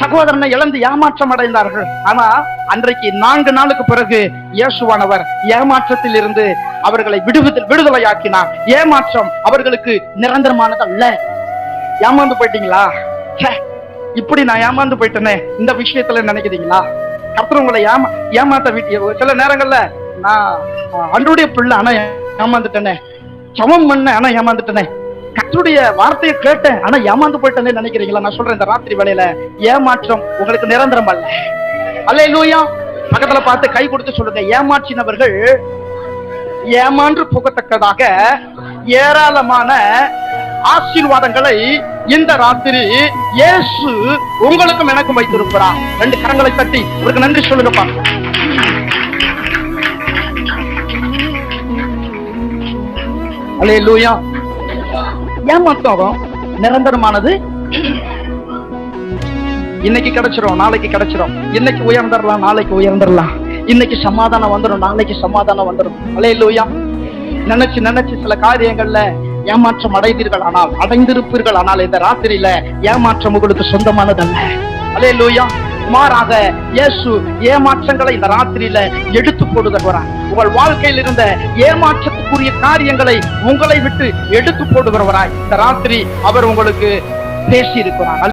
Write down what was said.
சகோதரனை இழந்து ஏமாற்றம் அடைந்தார்கள். ஆனா அன்றைக்கு நான்கு நாளுக்கு பிறகு இயேசுவானவர் ஏமாற்றத்தில் இருந்து அவர்களை விடுவிதல் விடுதலையாக்கினார். ஏமாற்றம் அவர்களுக்கு நிரந்தரமானது அல்ல ஏமாந்து போயிட்டீங்களா? இப்படி நான் ஏமாந்து போயிட்டேனே. இந்த விஷயத்துல நினைக்கிறீங்களா? கர்த்தர் உங்களை ஏமா ஏமாத்த வீட்டு சில நேரங்கள்ல நான் அன்றுடைய பிள்ளை ஆனா ஏமாந்துட்டேனே. சமம் பண்ண ஆனா ஏமாந்துட்டேனே. கத்துடைய வார்த்தையை கேட்டேன் ஆனா ஏமாந்து போயிட்டேன்னு நினைக்கிறீங்களா? நான் சொல்றேன் இந்த ராத்திரி வேலையில ஏமாற்றம் உங்களுக்கு நிரந்தரம் அல்ல. அல்ல லூயா பக்கத்துல பார்த்து கை கொடுத்து சொல்லுங்க. ஏமாற்றினவர்கள் ஏமான்று புகத்தக்கதாக ஏராளமான ஆசீர்வாதங்களை இந்த ராத்திரி இயேசு உங்களுக்கும் எனக்கும் வைத்திருக்கிறார். ரெண்டு கரங்களை தட்டி உங்களுக்கு நன்றி சொல்லுங்க பாருங்க அலே லூயா ஏமாத்தோகம் நிரந்தரமானது. இன்னைக்கு கிடைச்சிரும் நாளைக்கு கிடைச்சிரும். இன்னைக்கு உயர்ந்துடலாம் நாளைக்கு உயர்ந்துடலாம். இன்னைக்கு சமாதானம் வந்துடும் நாளைக்கு சமாதானம் வந்துடும் அலே இல்லையா நினைச்சு நினைச்சு சில காரியங்கள்ல ஏமாற்றம் அடைந்தீர்கள். ஆனால் அடைந்திருப்பீர்கள். ஆனால் இந்த ராத்திரியில ஏமாற்றம் உங்களுக்கு சொந்தமானதல்ல. அலே லூயா மாறாக இயேசு ஏமாற்றங்களை இந்த ராத்திரியில எடுத்து போடுகிறவராய் உங்கள் வாழ்க்கையில் இருந்த ஏமாற்றத்துக்குரிய காரியங்களை உங்களை விட்டு எடுத்து போடுகிறவராய் இந்த ராத்திரி அவர் உங்களுக்கு பேசி இருக்கிறார்